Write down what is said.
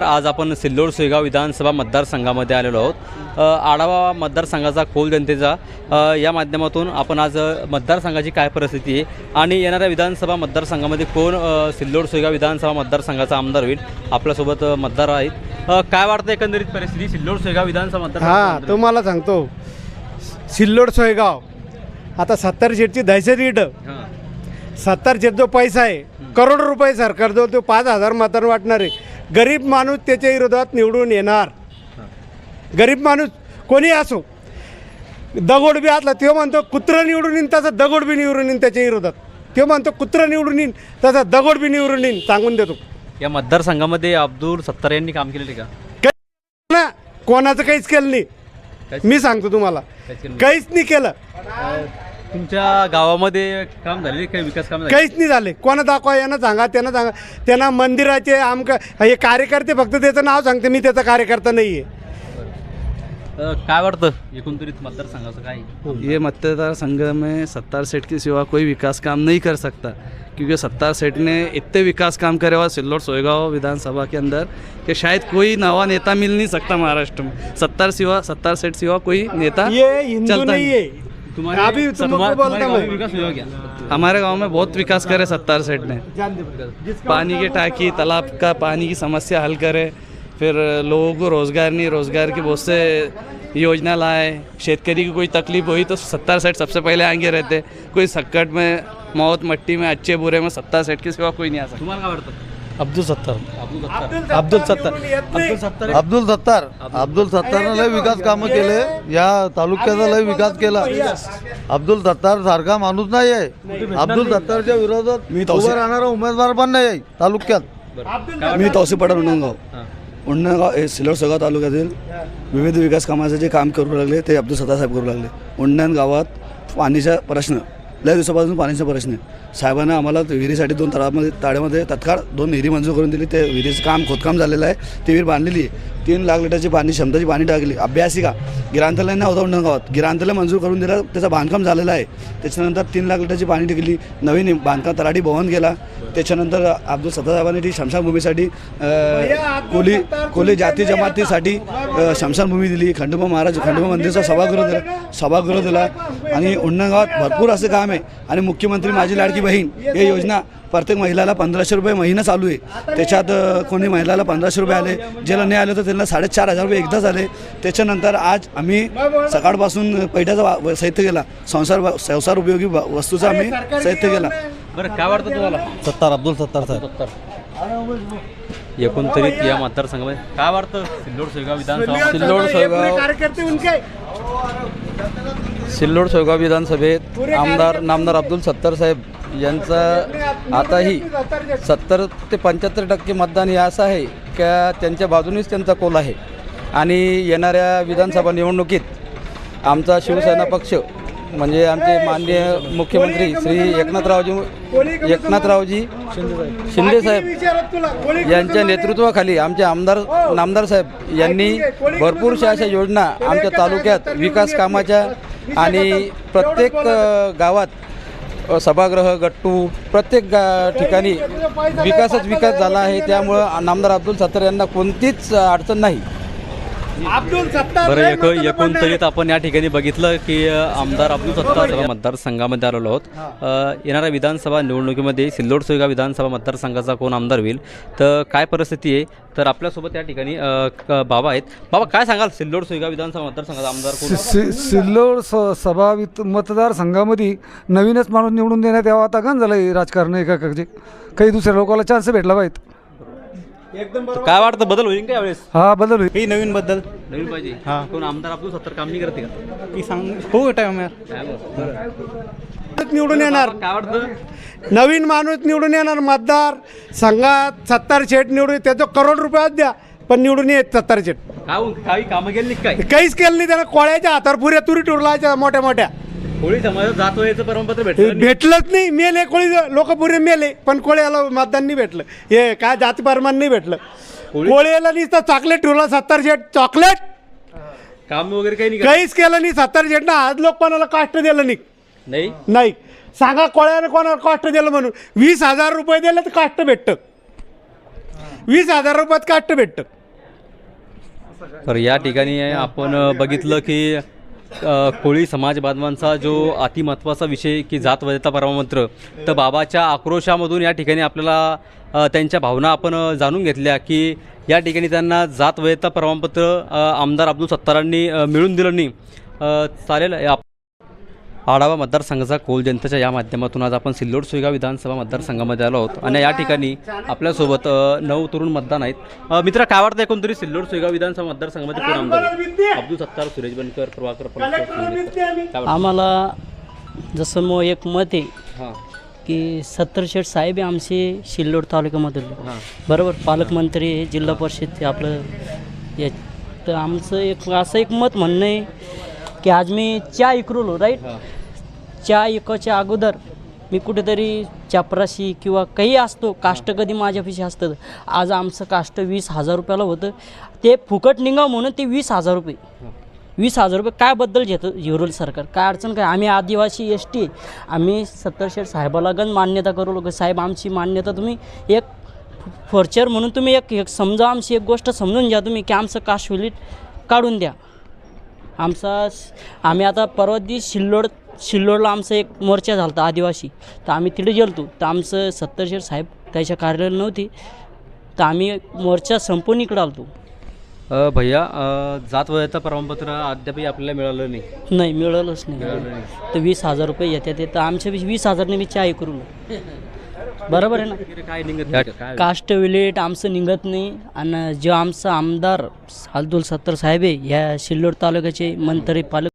आज आपण सिल्लोड सुईगाव विधानसभा मतदारसंघामध्ये आलेलो आहोत. आढावा मतदारसंघाचा खोल जनतेचा. या माध्यमातून आपण आज मतदारसंघाची काय परिस्थिती आहे आणि येणाऱ्या विधानसभा मतदारसंघामध्ये कोण सिल्लोड सुईगाव विधानसभा मतदारसंघाचा आमदार होईल आपल्यासोबत मतदार आहेत. काय वाटतं एकंदरीत परिस्थिती सिल्लोड सुईगाव विधानसभा हा मतदार तुम्हाला सांगतो. सिल्लोड सोयगाव आता सत्तर शेटची दहशत इट सत्तर शेट जो पैसा आहे करोड रुपये सरकार जो तो पाच हजार मतांना वाटणार आहे. गरीब माणूस त्याच्या विरोधात निवडून येणार. गरीब माणूस कोणी असो दगड बी असला तो म्हणतो कुत्रं निवडून येईन तसं दगड बी निवडून येईन त्याच्या विरोधात. तो म्हणतो कुत्रं निवडून येईन तसं दगड बी निवडून येईन सांगून देतो. या मतदारसंघामध्ये अब्दुल सत्तार यांनी काम केलेले का? ना कोणाचं काहीच केलं नाही. मी सांगतो तुम्हाला. काहीच नाही. केलं. तुमच्या गावामध्ये काम झालेले काही विकास काम झाले? काहीच नाही झाले. कोणा दाखवा यांना सांगा त्यांना सांगा. त्यांना मंदिराचे आमक हे कार्यकर्ते फक्त त्याचं नाव सांगते मी त्याचा कार्यकर्ता नाही आहे अ, काय वाटतं? एकंदरीत मतदारसंघाचं काय? ये मतदार संघ में सत्तार सेठ के सिवा कोई विकास काम नहीं कर सकता. क्योंकि सत्तार सेठ ने इतने विकास काम करे हुआ सिल्लोड सोएगांव विधानसभा के अंदर कि शायद कोई नवा नेता मिल नहीं सकता महाराष्ट्र में. सत्तार सिवा सत्तार सेठ सिवा कोई नेता ये हिंदू चलता नहीं। है। अभी तुमको बोलता हमारे गाँव में बहुत विकास करे सत्तार सेठ ने। पानी के टाकी तालाब का पानी की समस्या हल करे फिर लोगों को रोज़गार नहीं रोज़गार की बहुत से योजना लाए शेतकरी की कोई तकलीफ़ हुई तो सत्तार सेठ सबसे पहले आगे रहते। कोई संकट में मौत मट्टी में अच्छे बुरे में सत्तार सेठ के सिवा कोई नहीं आ सकता। अब्दुल सत्तार. अब्दुल सत्तार. अब्दुल सत्तार अब्दुल सत्तार. अब्दुल सत्तार अब्दुल सत्तारनं लय विकास कामं केले. या तालुक्याचा लय विकास केला. अब्दुल सत्तार सारखा माणूस नाही. आहे अब्दुल सत्तारच्या विरोधात मी उभा तवसे- राहणारा उमेदवार पण नाही आहे तालुक्यात मी तौसिफ पठाण उंडणगाव हां. उंडणगाव हे सिल्लोड सगळा तालुक्यातील विविध विकास कामाचे जे काम करू लागले ते अब्दुल सत्ता साहेब करू लागले. उंडण गावात पाणीचा प्रश्न. लय दिवसापासून पाण्याचा प्रश्न आहे. साहेबांना आम्हाला विहिरीसाठी दोन तळामध्ये ताळ्यामध्ये तत्काळ दोन विहिरी मंजूर करून दिली. ते विहिरीचं काम खोदकाम झालेलं आहे. ती विहीर बांधलेली आहे. तीन लाख लिटरची पाणी क्षमताची पाणी टाकली. अभ्यासिका गिरांतला नव्हता उंडण गावात. गिरांतला मंजूर करून दिला त्याचं बांधकाम झालेलं आहे. त्याच्यानंतर तीन लाख लिटरची पाणी टिकली. नवीन बांधकाम तलाठी भवन गेला त्याच्यानंतर अब्दुल सत्तासाहेबांनी ती शमशानभूमीसाठी कोली कोली जाती जमातीसाठी शमशानभूमी दिली. खंडोबा महाराज खंडोबा मंदिरचा सभागृह दिला सभागृह दिला. आणि उंडणगावात भरपूर असं काम आहे. आणि मुख्यमंत्री माझी लाडकी बहीण ही योजना प्रत्येक महिलाला पंधराशे रुपये महिना चालू आहे. त्याच्यात कोणी महिलाला पंधराशे रुपये आले ज्याला नाही आले तर त्यांना साडेचार हजार रुपये एकदाच आले. त्याच्यानंतर आज आम्ही सकाळपासून पैठ्याचा साहित्य गेला संसार संसार उपयोगी वस्तूचा आम्ही साहित्य गेला बरं काय वाटतं तुम्हाला? सत्तार अब्दुल सत्तार साहेब. एकंदरीत या मतदारसंघामध्ये काय वाटतं? सिल्लोड सुईगाव विधानसभा सिल्लोड सोयगाव कार्यकर्ते उनके सिल्लोड सोयगाव विधानसभेत आमदार नामदार अब्दुल सत्तार साहेब यांचा आताही सत्तर ते पंच्याहत्तर टक्के मतदान हे असं आहे का त्यांच्या बाजूनेच त्यांचा कोल आहे. आणि येणाऱ्या विधानसभा निवडणुकीत आमचा शिवसेना पक्ष म्हणजे आमचे माननीय मुख्यमंत्री श्री एकनाथरावजी एकनाथरावजी शिंदेसाहेब यांच्या नेतृत्वाखाली आमचे आमदार नामदार साहेब यांनी भरपूरशा अशा योजना आमच्या तालुक्यात विकास कामाच्या आणि प्रत्येक गावात सभागृह गट्टू प्रत्येक गा ठिकाणी विकासच विकास झाला आहे. त्यामुळं नामदार अब्दुल सत्तार यांना कोणतीच अडचण नाही. बरं एक एकंदरीत आपण या ठिकाणी बघितलं की आमदार अब्दुल सत्तार मतदारसंघामध्ये आलेलो आहोत. येणाऱ्या विधानसभा निवडणुकीमध्ये सिल्लोड सुईगाव विधानसभा मतदारसंघाचा कोण आमदार होईल? तर काय परिस्थिती आहे? तर आपल्यासोबत या ठिकाणी बाबा आहेत. बाबा काय सांगाल? सिल्लोड सुईगाव विधानसभा मतदारसंघाचा आमदार कोण? सि सिल्लोड स सभा मतदारसंघामध्ये नवीनच माणूस निवडून देण्यात यावा. आता गण झालं राजकारण एका काही दुसऱ्या लोकांना चान्स भेटला पाहिजे. काय वाटतं बदल होईल का यावेळेस? हा बदल होईल. ही नवीन बद्दल नवीन पाहिजे. कोण आमदार अब्दुल सत्तार काम नाही करते का? ती सांग. हो टाइम निवडून येणार. काय वाटतं? नवीन माणूस निवडून येणार. मतदार संघात सत्तार शेट निवडून त्याचं करोड रुपयात द्या पण निवडून येत सत्तार शेट. काय हो- काही कामं केली काय? काहीच केलं नाही त्याला कोळ्याच्या हातावर पुऱ्या तुरी टुरलाच्या मोठ्या मोठ्या. कोळी समाजात जात याचं प्रमाणपत्र भेटलं नाही. भेटलंच नाही. मेले कोळी लोक पुरे मेले पण कोळ्याला मतदान नाही भेटलं. हे काय जाती परमान नाही भेटलं कोळ्याला नुसतं चॉकलेट ठेवला सत्तर शेट चॉकलेट काम वगैरे काही नाही का? काहीच केलं नाही सत्तर शेट ना आज लोक कोणाला काष्ट दिलं नाही. नाही? नाही. सांगा कोळ्याने कोणाला काष्ट दिलं म्हणून. वीस हजार रुपये दिले तर काष्ट भेटतं. वीस हजार रुपयात काष्ट भेटतं. तर या ठिकाणी आपण बघितलं की कोळी समाज बांधवांचा जो अतिमहत्वाचा विषय की जात वैधता परमामंत्र तर बाबाच्या आक्रोशामधून या ठिकाणी आपल्याला त्यांच्या भावना आपण जाणून घेतल्या की या ठिकाणी त्यांना जात वैधता प्रमाणपत्र आमदार अब्दुल सत्तारांनी मिळून दिलं नाही. चालेल आढावा मतदारसंघाचा कोल जनतेच्या या माध्यमातून. आज आपण सिल्लोड सुईगाव विधानसभा मतदारसंघामध्ये आलो आहोत. आणि या ठिकाणी आपल्यासोबत नऊ तरुण मतदान आहेत. मित्र काय वाटतं एकूण तरी सिल्लोड सुईगाव विधानसभा मतदारसंघामध्ये कोण आमदार? अब्दुल सत्तार सुरेश बनकर प्रभाकर? आम्हाला जसं मग एक मत आहे हां. की सत्तर शेठ साहेब आमचे शिल्लोड तालुक्यामधले. हां. बरोबर पालकमंत्री जिल्हा परिषद आपलं या तर आमचं एक असं एक मत म्हणणं आहे की आज मी चहा इकरलो राईट चहा इकायच्या अगोदर मी कुठेतरी चापराशी किंवा काही असतो काष्ट कधी माझ्यापाशी असतं. आज आमचं काष्ट वीस हजार रुपयाला होतं. ते फुकट निघाव म्हणून ते वीस हजार रुपये. वीस हजार रुपये काय बद्दल घेतं झिरोल सरकार? काय अडचण काय? आम्ही आदिवासी एस टी आम्ही सत्तर शेठ साहेबाला गण मान्यता करू लोक. साहेब आमची मान्यता तुम्ही एक फॉर्चर म्हणून तुम्ही एक एक समजा आमची एक गोष्ट समजून घ्या तुम्ही की आमचं कास्ट विलीट काढून द्या. आमचा आम्ही आता परवा दिवस शिल्लोड शिल्लोडला आमचा एक मोर्चा झाला होता आदिवासी. तर आम्ही तिथे गेलतो. तर आमचं सत्तर शेठ साहेब त्याच्या कार्यालय नव्हती. तर आम्ही मोर्चा संपून इकडं आलतो. भैया जात वैधता प्रमाणपत्र अद्यापही आपल्याला मिळालं नाही. नाही मिळालंच नाही. तर वीस हजार रुपये येतात ते तर आमच्या वीस हजारने मी चाय करू बरोबर आहे ना काय निघत नाही का? काय कास्ट विलेट आमचं निघत नाही आणि जो आमचा आमदार अब्दुल सत्तर साहेब आहे ह्या सिल्लोड तालुक्याचे मंत्री पालक